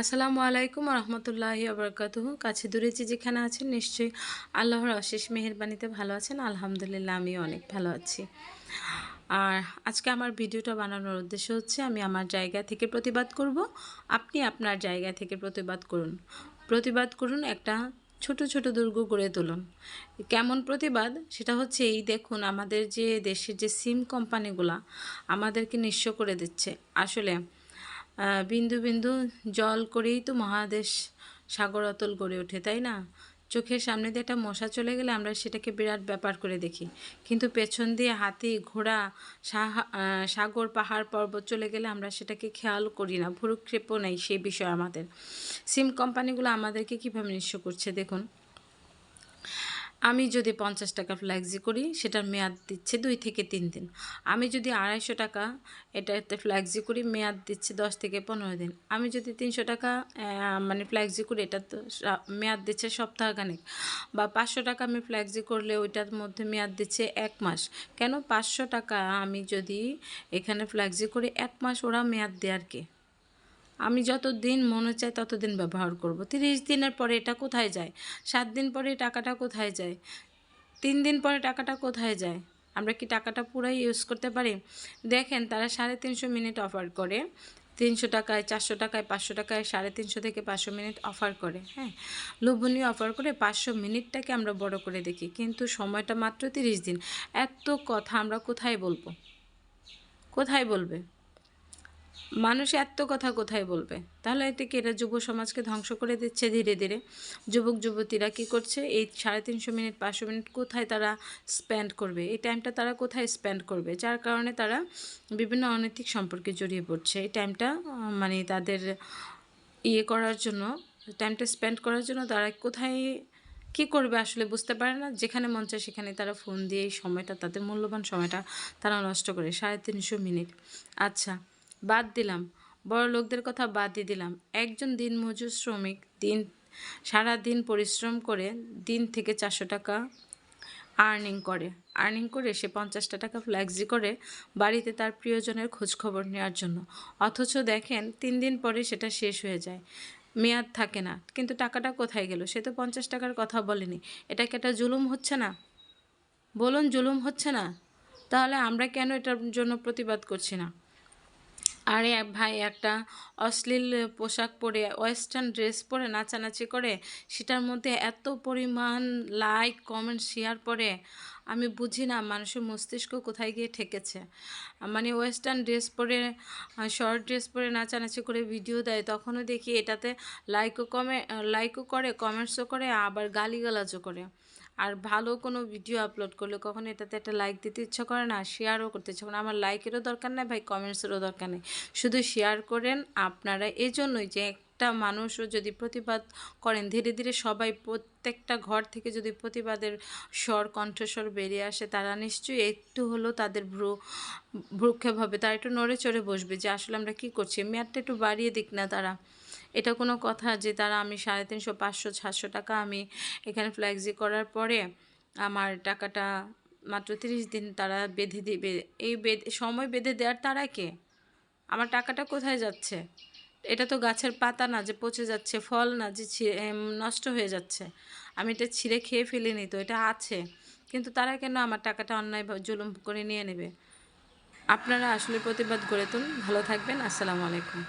আসসালামু আলাইকুম রহমতুল্লাহি আবরকাতুহু কাছে দূরে যে যেখানে আছেন, নিশ্চয়ই আল্লাহর অশেষ মেহেরবানিতে ভালো আছেন। আলহামদুলিল্লাহ, আমিও অনেক ভালো আছি। আর আজকে আমার ভিডিওটা বানানোর উদ্দেশ্য হচ্ছে, আমি আমার জায়গা থেকে প্রতিবাদ করব। আপনি আপনার জায়গা থেকে প্রতিবাদ করুন। প্রতিবাদ করুন একটা ছোট ছোট দুর্গ গড়ে তুলুন। কেমন প্রতিবাদ? সেটা হচ্ছে এই, দেখুন, আমাদের যে দেশের যে সিম কোম্পানিগুলা আমাদেরকে নিঃস্ব করে দিচ্ছে। আসলে বিন্দু বিন্দু জল করেই তো মহাদেশ সাগর অতল গড়ে ওঠে, তাই না? চোখের সামনে দিয়ে একটা মশা চলে গেলে আমরা সেটাকে বিরাট ব্যাপার করে দেখি। কিন্তু পেছন দিয়ে হাতি, ঘোড়া সাগর, পাহাড়, পর্বত চলে গেলে আমরা সেটাকে খেয়াল করি না। ভুরুক্ষেপও নেই সেই বিষয়ে আমাদের। সিম কোম্পানিগুলো আমাদেরকে কীভাবে নিঃস্ব করছে, দেখুন। আমি যদি পঞ্চাশ টাকা ফ্ল্যাক্সি করি, সেটার মেয়াদ দিচ্ছে দুই থেকে তিন দিন। আমি যদি আড়াইশো টাকা এটাতে ফ্ল্যাক্সি করি, মেয়াদ দিচ্ছে দশ থেকে পনেরো দিন। আমি যদি তিনশো টাকা মানে ফ্ল্যাক্সি করি, এটা তো মেয়াদ দিচ্ছে সপ্তাহখানেক। বা পাঁচশো টাকা আমি ফ্ল্যাক্সি করলে ওইটার মধ্যে মেয়াদ দিচ্ছে এক মাস। কেন পাঁচশো টাকা আমি যদি এখানে ফ্ল্যাক্সি করি, এক মাস ওরা মেয়াদ দেয় আর কি? আমি যত দিন মনে চাই তত দিন ব্যবহার করব। তিরিশ দিনের পরে এটা কোথায় যায়? সাত দিন পরে টাকাটা কোথায় যায়? তিন দিন পরে টাকাটা কোথায় যায়? আমরা কি টাকাটা পুরাই ইউজ করতে পারি? দেখেন, তারা সাড়ে তিনশো মিনিট অফার করে। তিনশো টাকায়, চারশো টাকায়, পাঁচশো টাকায়, সাড়ে তিনশো থেকে পাঁচশো মিনিট অফার করে হ্যাঁ? লোভনীয় অফার করে পাঁচশো মিনিটটাকে আমরা বড় করে দেখি। কিন্তু সময়টা মাত্র তিরিশ দিন। এত কথা আমরা কোথায় বলব? কোথায় বলবে? মানুষ এত কথা কোথায় বলবে? তাহলে এটা কি এটা যুব সমাজকে ধ্বংস করে দিচ্ছে ধীরে ধীরে? যুবক, যুবতীরা কি করছে? এই সাড়ে তিনশো মিনিট, পাঁচশো মিনিট কোথায় তারা স্পেন্ড করবে? এই টাইমটা তারা কোথায় স্পেন্ড করবে? যার কারণে তারা বিভিন্ন অনৈতিক সম্পর্কে জড়িয়ে পড়ছে। এই টাইমটা মানে তাদের ইয়ে করার জন্য টাইমটা স্পেন্ড করার জন্য তারা কোথায়, কি করবে আসলে বুঝতে পারে না। যেখানে মন চায় সেখানে তারা ফোন দিয়ে এই সময়টা, তাদের মূল্যবান সময়টা তারা নষ্ট করে। সাড়ে তিনশো মিনিট। আচ্ছা বাদ দিলাম। বড় লোকদের কথা বাদ দিয়ে দিলাম। একজন দিন মজুর শ্রমিক দিন, সারা দিন পরিশ্রম করে দিন থেকে চারশো টাকা আর্নিং করে। আর্নিং করে সে পঞ্চাশটা টাকা ফ্ল্যাক্সি করে বাড়িতে তার প্রিয়জনের খোঁজখবর নেওয়ার জন্য। অথচ দেখেন, তিন দিন পরে সেটা শেষ হয়ে যায়। মেয়াদ থাকে না। কিন্তু টাকাটা কোথায় গেল? সে তো পঞ্চাশ টাকার কথা বলেনি। এটা কি একটা জুলুম হচ্ছে না? বলুন, জুলুম হচ্ছে না? তাহলে আমরা কেন এটার জন্য প্রতিবাদ করছি না? আরে ভাই, একটা অশ্লীল পোশাক পরে, ওয়েস্টার্ন ড্রেস পরে নাচানাচি করে, সেটার মধ্যে এত পরিমাণ লাইক কমেন্ট শেয়ার পরে, আমি বুঝি না মানুষের মস্তিষ্ক কোথায় গিয়ে ঠেকেছে। মানে ওয়েস্টার্ন ড্রেস পরে, শর্ট ড্রেস পরে নাচানাচি করে ভিডিও দেয়, তখনও দেখি এটাতে লাইকও কমে লাইকও করে কমেন্টসও করে, আবার গালিগালাজও করে। আর ভালো কোনো ভিডিও আপলোড করলে কখনো এটাতে একটা লাইক দিতে ইচ্ছা করে না শেয়ারও করতে ইচ্ছা করে না। আমার লাইকেরও দরকার নেই, ভাই কমেন্টসেরও দরকার নেই। শুধু শেয়ার করেন আপনারা এই জন্যই যে একটা মানুষও যদি প্রতিবাদ করেন, ধীরে ধীরে সবাই প্রত্যেকটা ঘর থেকে যদি প্রতিবাদের স্বর, কণ্ঠস্বর বেরিয়ে আসে, তারা নিশ্চয়ই একটু হলেও তাদের ভ্রু, ভ্রুক্ষেপ হবে। তারা একটু নড়ে চড়ে বসবে যে, আসলে আমরা কী করছি? মেয়াদটা একটু বাড়িয়ে দিক না তারা। এটা কোনো কথা যে তারা আমি সাড়ে তিনশো, পাঁচশো, সাতশো টাকা আমি এখানে ফ্ল্যাক্সি করার পরে আমার টাকাটা মাত্র তিরিশ দিন তারা বেঁধে দিবে। এই বেঁধে, সময় বেঁধে দেওয়ার তারা কে? আমার টাকাটা কোথায় যাচ্ছে? এটা তো গাছের পাতা না যে পচে যাচ্ছে, ফল না যে নষ্ট হয়ে যাচ্ছে। আমি এটা ছিঁড়ে খেয়ে ফেলিনি তো, এটা আছে। কিন্তু তারা কেন আমার টাকাটা অন্যায় জুলুম করে নিয়ে নেবে? আপনারা আসলে প্রতিবাদ গড়ে তুলুন। ভালো থাকবেন। আসসালামু আলাইকুম।